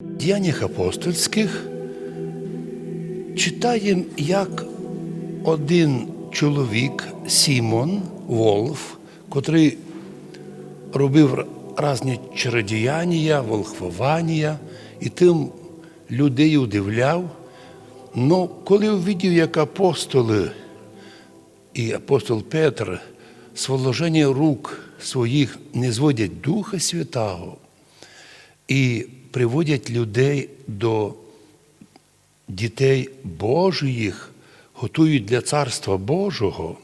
діяннях апостольських читаємо, як один чоловік, Сімон Волф, котрий робив різні чародіяння, волхвування і тим людей удивляв. Ну, коли увидів, як апостоли і апостол Петр з вложення рук своїх не зводять Духа Святого і приводять людей до дітей Божих, готують для Царства Божого,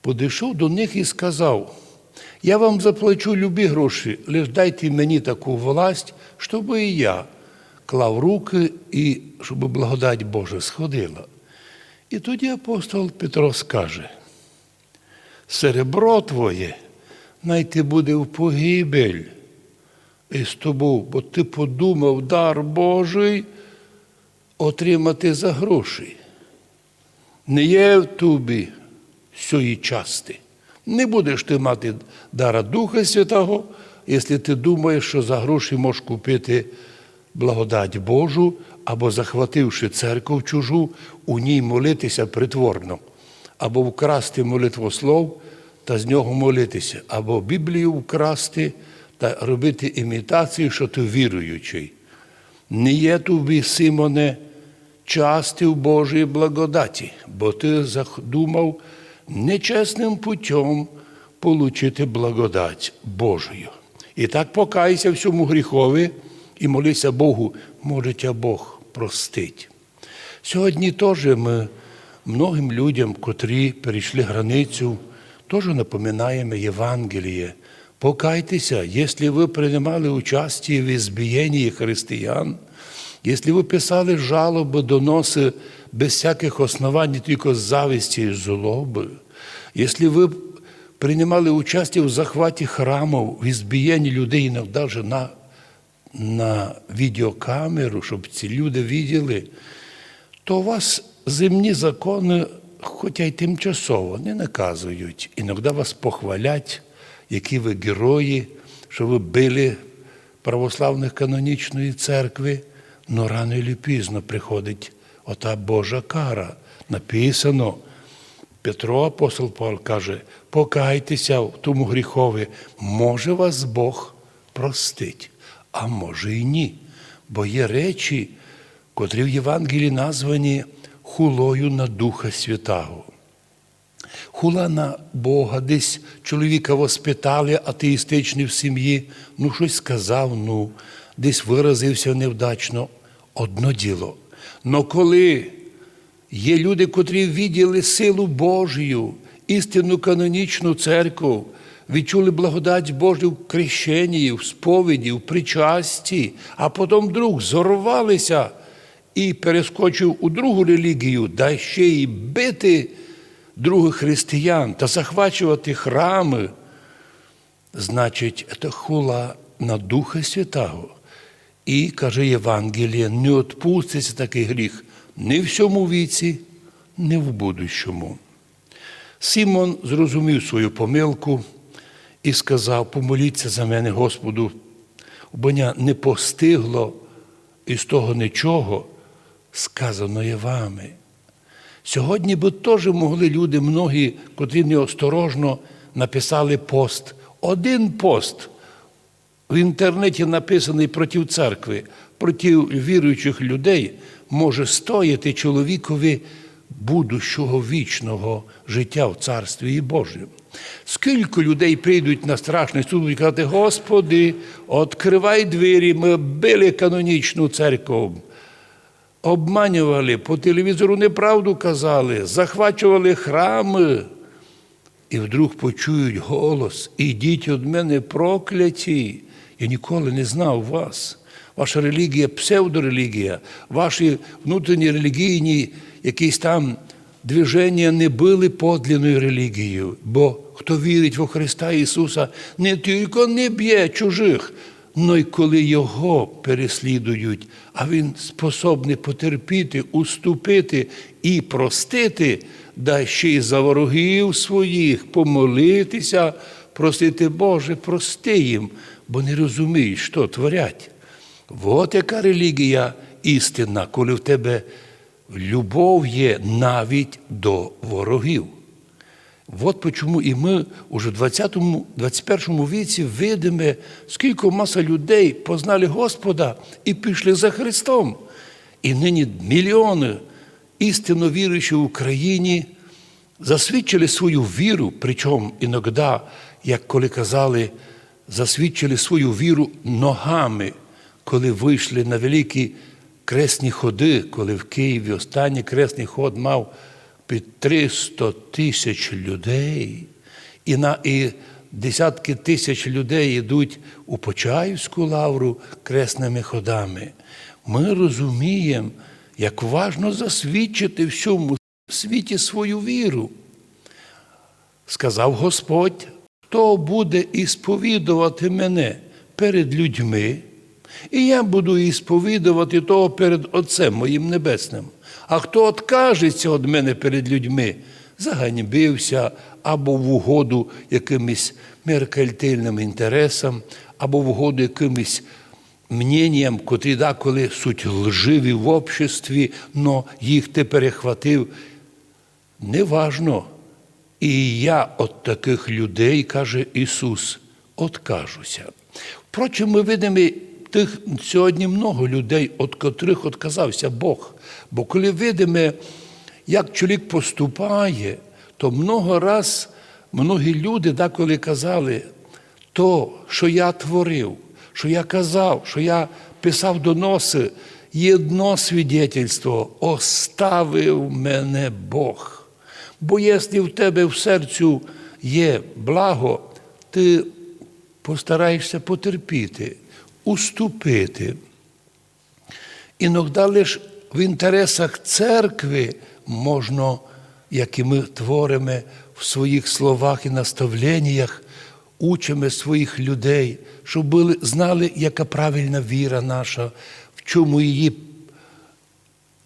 подійшов до них і сказав: Я вам заплачу любі гроші, лише дайте мені таку власть, щоб і я клав руки і щоб благодать Божа сходила. І тоді апостол Петро скаже: серебро твоє найти буде в погибель із тобою, бо ти подумав дар Божий отримати за гроші. Не є в тобі сьої части. Не будеш ти мати дара Духа Святого, якщо ти думаєш, що за гроші можеш купити благодать Божу, або захвативши церкву чужу, у ній молитися притворно, або вкрасти молитвослов та з нього молитися, або Біблію вкрасти та робити імітацію, що ти віруючий. Не є тобі, Симоне, части в Божій благодаті, бо ти задумав нечесним путем получити благодать Божою. І так покайся всьому гріхові і молися Богу, може тя Бог простить. Сьогодні теж ми многим людям, котрі перейшли границю, теж напоминаємо Євангеліє. Покайтеся, якщо ви приймали участь в ізбієнні християн, якщо ви писали жалоби, доноси без всяких основань, тільки з зависті і злоби, якщо ви приймали участь в захваті храмів, в ізбієнні людей, іноді навіть на, на відеокамеру, щоб ці люди бачили, то у вас земні закони, хоча й тимчасово, не наказують. Іноді вас похвалять, які ви герої, що ви били православних канонічної церкви, але рано чи пізно приходить ота Божа кара. Написано. Петро, апостол Павло каже, покайтеся в тому гріхові, може вас Бог простить, а може і ні. Бо є речі, котрі в Євангелії названі хулою на Духа Святого. Хула на Бога, десь чоловіка воспитали атеїстичний в сім'ї, ну щось сказав, ну, десь виразився невдачно. Одно діло. Но коли є люди, котрі відділи силу Божію, істинну канонічну церкву, відчули благодать Божу в крещенні, в сповіді, в причасті, а потім вдруг зорвалися і перескочив у другу релігію, да ще й бити других християн та захвачувати храми, значить, це хула на Духа Святого. І, каже Євангеліє, не відпуститься такий гріх ні в цьому віці, ні в будущому. Сімон зрозумів свою помилку і сказав: помоліться за мене, Господу, бо не постигло із того нічого, сказано є вами. Сьогодні би теж могли люди, многі, котрі неосторожно написали пост. Один пост в інтернеті написаний проти церкви, проти віруючих людей, може стояти чоловікові будущого вічного життя в Царстві Божому. Скільки людей прийдуть на страшний суд і казати, Господи, відкривай двері, ми били канонічну церкву обманювали, по телевізору неправду казали, захвачували храми. І вдруг почують голос, ідіть від мене прокляті. Я ніколи не знав вас. Ваша релігія псевдорелігія, ваші внутрішні релігійні якісь там движення не були подлинною релігією. Бо хто вірить во Христа Ісуса, не тільки не б'є чужих, но й коли Його переслідують, а Він способний потерпіти, уступити і простити, да ще й за ворогів своїх помолитися, просити, Боже, прости їм, бо не розуміють, що творять. От яка релігія істинна, коли в тебе любов є навіть до ворогів. От чому і ми уже в 20-му, 21 віці видимо, скільки маса людей познали Господа і пішли за Христом. І нині мільйони істинно віруючі в Україні засвідчили свою віру, причому іноді, як коли казали, засвідчили свою віру ногами, коли вийшли на великі кресні ходи, коли в Києві останній кресний ход мав під 300 тисяч людей, і, на, і десятки тисяч людей йдуть у Почаївську лавру кресними ходами. Ми розуміємо, як важно засвідчити всьому світі свою віру. Сказав Господь, хто буде ісповідувати мене перед людьми, і я буду ісповідувати того перед Отцем моїм Небесним. А хто откажеться від мене перед людьми, заганьбився або в угоду якимось меркальтильним інтересам, або в угоду якимось мненням, котрі деколи суть лживі в обществі, но їх ти перехватив. Неважно. І я від таких людей, каже Ісус, откажуся. Впрочем, ми видимо тих сьогодні много людей, від котрих відказався Бог. Бо коли видимо, як чоловік поступає, то много раз многі люди деколи казали, то, що я творив, що я казав, що я писав доноси, єдно свідетельство, оставив мене Бог. Бо якщо в тебе в серцю є благо, ти постараєшся потерпіти, уступити. Іноді лише в інтересах церкви можна, як і ми творимо в своїх словах і наставленнях, учимо своїх людей, щоб були, знали, яка правильна віра наша, в чому її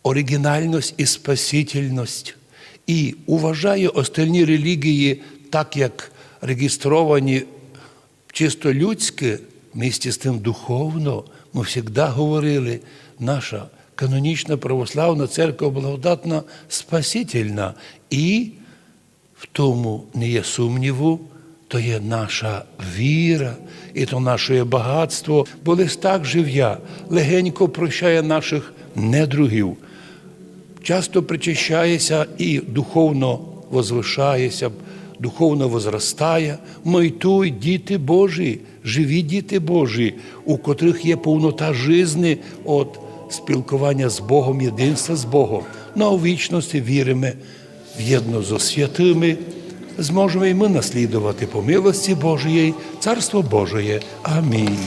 оригінальність і спасительність. І уважає остальні релігії, так як реєстровані чисто людське, місті з тим духовно, ми завжди говорили, наша канонічна православна церква благодатна, спасительна. І в тому не є сумніву, то є наша віра, і то наше багатство, бо лист так жив я, легенько прощає наших недругів часто причащається і духовно возвишається, духовно возростає. Майтуй, діти Божі, живі діти Божі, у котрих є повнота жизни від спілкування з Богом, єдинства з Богом. Ну а у вічності віримо в'єдно зо святими. Зможемо і ми наслідувати по милості Божої, Царство Божої. Амінь.